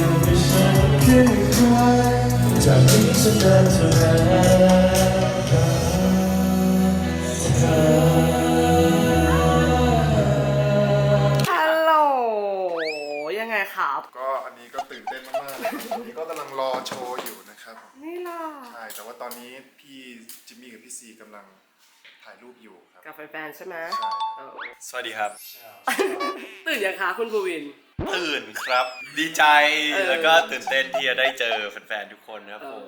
ย่างให้ฉันคือใครจากนี้ฉันนานเท่าไหร่เธอฮัลโหล ยังไงครับ ก็อันนี้ก็ตื่นเต้นมากๆเลยครับอันนี้ก็กำลังรอโชว์อยู่นะครับนี่ล่ะ ใช่แต่ว่าตอนนี้พี่จิมมี่กับพี่ซีกำลังถ่ายรูปอยู่ครับ กับแฟนๆใช่ไหมใช่เออสวัสดีครับ ตื่นยังคะคุณภูวิน ตื่นครับ ดีใจเออ แล้วก็ตื่นเต้นที่จะได้เจอแฟนๆทุกคนนะครับผม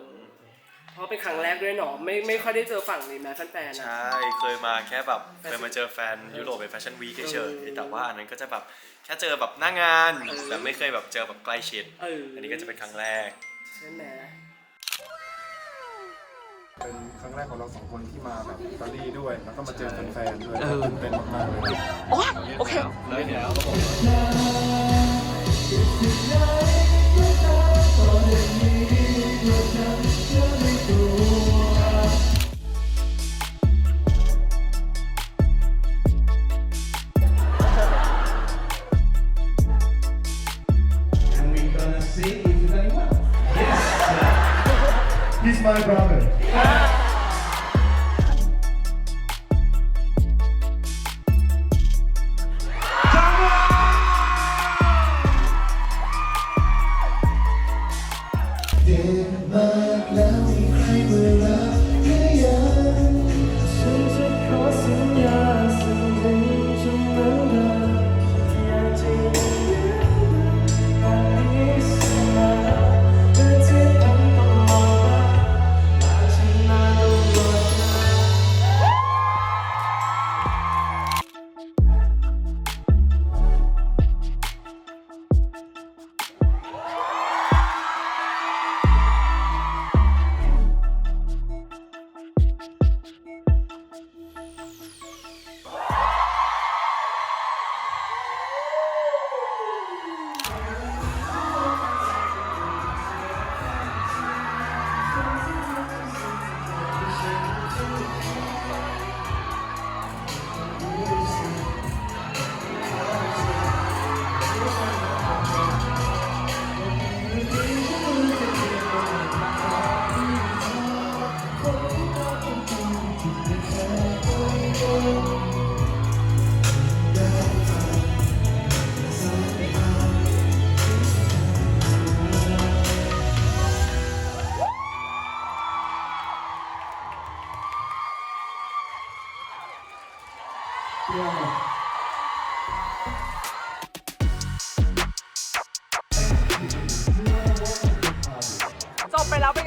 เพราะเป็นครั้งแรกด้วยเนาะไม่ไม่ค่อยได้เจอฝั่งนี้ไหมแฟนๆใชอะ่เคยมาแค่แบบเคยมาเจอแฟนยุโรปเป็นแฟชั่นวีคเฉยเออๆแต่ว่าอันนั้นก็จะแบบแค่เจอแบบหน้างานเออ แต่ไม่เคยแบบเจอแบบใกล้ชิดเอออัอันนี้ก็จะเป็นครั้งแรก ใช่ไหมเป็นครั้งแรกของเราสองคนที่มาแบบอิตาลีด้วย แล้วก็มาเจอแฟนๆด้วยตื่นเต้นมากๆเลย โอเคเลยแล้ว It's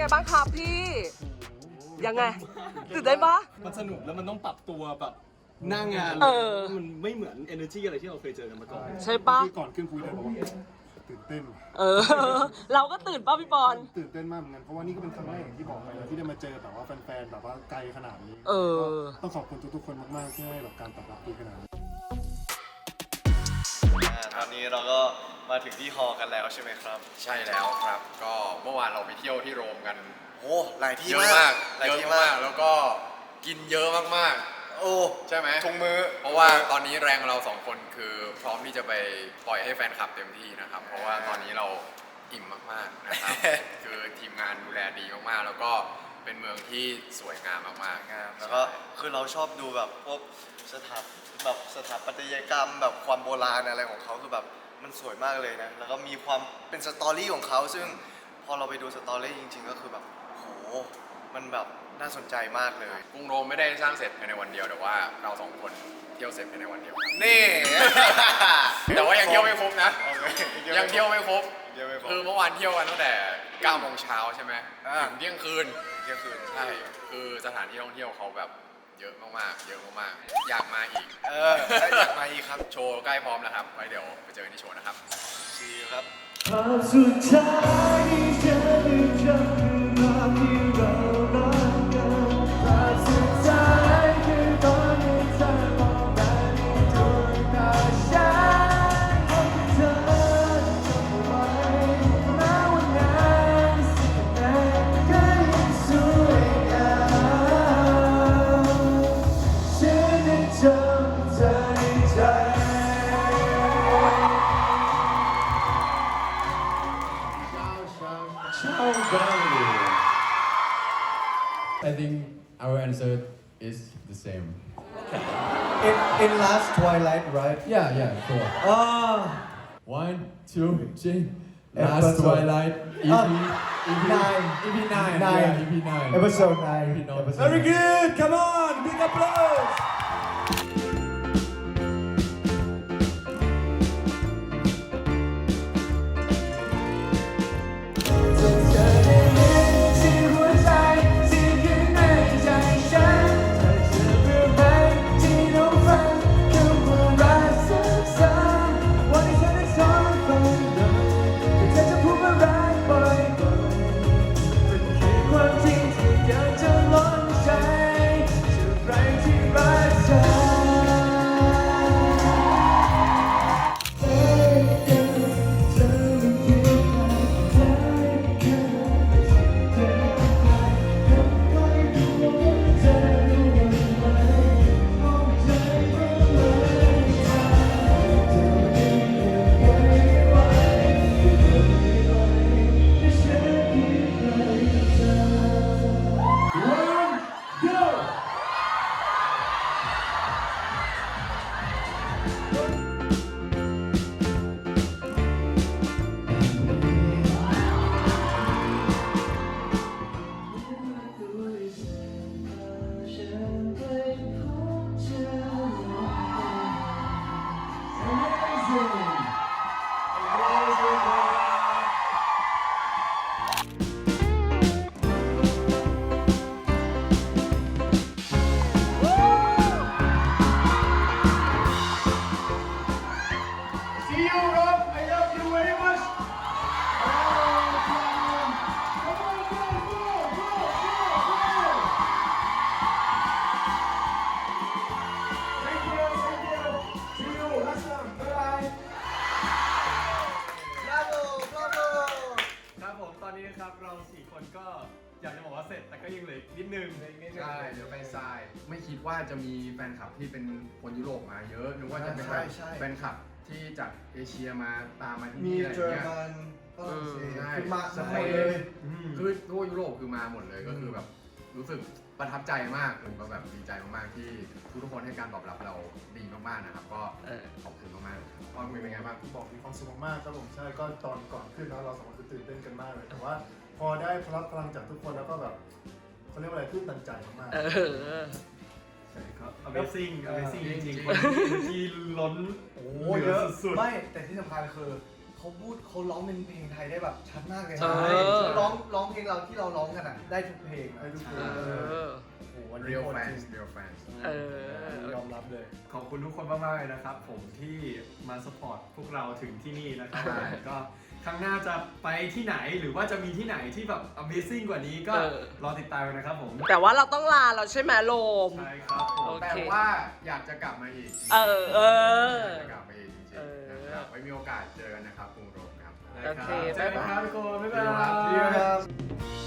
ไปแล้วเป็นไงบ้างครับพี่ ยังไงตื่นได้นปะ มันสนุกแล้วมันต้องปรับตัวแบบหน้างานเออ มันไม่เหมือน energy อะไรที่เราเคยเจอกันมาก่อนใช่ปะที่ก่อนขึ้นคุยเลยบอกว่าตื่นเต้นเออ เราก็ตื่นป่ะพี่บอล ตื่นเต้นมากเหมือนกันเพราะว่านี่ก็เป็นครั้งแรกอย่างที่บอกไปนะที่ได้มาเจอแบบว่าแฟนๆแบบว่าไกลขนาดนี้เออ ก็ต้องขอบคุณทุกๆคนมากๆที่ให้แบบการตอบรับดีขนาดนี้ ตอนนี้เราก็มาถึงที่ฮอลล์กันแล้วใช่ไหมครับ ใช่แล้วครับ ก็เมื่อวานเราไปเที่ยวที่โรมกันโอ้หลายที่เยอะมากหลายเยอะที่มามากก แล้วก็กินเยอะมากโอ้ๆ ใช่ไหมทุงมือเพราะว่าตอนนี้แรงเราสองคนคือพร้อมที่จะไปปล่อยให้แฟนคลับเต็มที่นะครับ เพราะว่าตอนนี้เราอิ่มมากๆนะครับ คือทีมงานดูแลดีมากๆ แล้วก็ เป็นเมืองที่สวยงามมากๆงามแล้วก็คือเราชอบดูแบบพวกสถาปแบบสถาปัตยกรรม แบบความโบราณอะไรของเขาคือแบบมันสวยมากเลยนะ แล้วก็มีความเป็นสตอรี่ของเขา ซึ่งพอเราไปดูสตอรี่จริง ๆ ก็คือแบบโหมันแบบน่าสนใจมากเลย กรุงโรมไม่ได้สร้างเสร็จภายในวันเดียวแต่ว่าเราสองคนเที่ยวเสร็จภายในวันเดียวครับนี่ แต่ว่ายังเที่ยวไม่ครบนะ ยังเที่ยวไม่ครบ เที่ยวไม่ครบคือเมื่อวานเที่ยวกันตั้งแต่9โมงเช้าใช่ไหมอ่า ถึงเที่ยงคืน เที่ยงคืนใช่ คือสถานที่ท่องเที่ยวเขาแบบเยอะมากๆ เยอะมากๆ อยากมาอีก เออถ้าอยากมาอีกครับ โชว์ใกล้พร้อมแล้วครับ ไว้เดี๋ยวไปเจอกันที่โชว์นะครับซีครับ ภาพสุดท้ายที่ฉันไ In, in last twilight, right? Yeah, yeah, sure. Ah, One, two, three. Episode. Last Twilight, EP, Ah, EP nine. EP nine, Nine. yeah, EP nine. episode nine. EP nine. Episode Very good. Come on, big applause. าย ไม่คิดว่าจะมีแฟนคลับที่เป็นคนยุโรปมาเยอะนึกว่าจะเป็นใช่แบบใช่ แฟนคลับที่จากเอเชียมาตามมาที่มีนี่อะไรเจอเงี้ย มันฝรั่งเศสใช่คือมาสหเปมดนเลยคือทั่วยุโรปคือมาหมดเลยก็คือแบบรู้สึกประทับใจมากผมก็แบบดีใจมากๆที่ทุกๆคนให้การตอบรับเราดีมากๆนะครับ ก็เออ ขอบคุณมากๆความคุยเป็นไงบ้าง บอกมีความสุขมากๆครับผมใช่ก็ตอนก่อนขึ้นเนอะเราสองคนคือตื่นเต้นกันมากเลยแต่ว่า พอได้พลังพลังจากทุกคนแล้วก็แบบ เขาเรียกว่าอะไรตื้นตันใจมากเอๆอใช่ครับ Amazing Amazing จริงจริงๆคนที่ล้น โอ้หลืเยอะสุดๆ ไม่แต่ที่สำคัญคือเขาพูดเขาร้องเป็นเพลงไทยได้แบบชัดมากเลยใช่นะร้องร้องเพลงเราที่เราร้องกันอะได้ทุกเพลงให้ทุกคเอนอโอ้โหวันนี้ real โคตร fans จริง real fans เออ ยอมรับเลย ขอบคุณทุกคนมากๆเลยนะครับ ผมที่มาสปอร์ตพวกเราถึงที่นี่นะครับใช่ก็ ครั้งหน้าจะไปที่ไหนหรือว่าจะมีที่ไหนที่แบบ Amazing กว่านี้ก็เออ รอติดตามกันนะครับผมแต่ว่าเราต้องลาแล้วใช่ไหมโลม ใช่ครับผม โอเค แต่ว่าอยากจะกลับมาอีกเออเอออยากจะกลับมาอีกจริงเออๆนะครับไว้มีโอกาสเจอกันนะครับกรุงโรมครับได้รับ โอเค เจอกันครับทุกคนบ๊ายบาย See you ครับ See you ครับ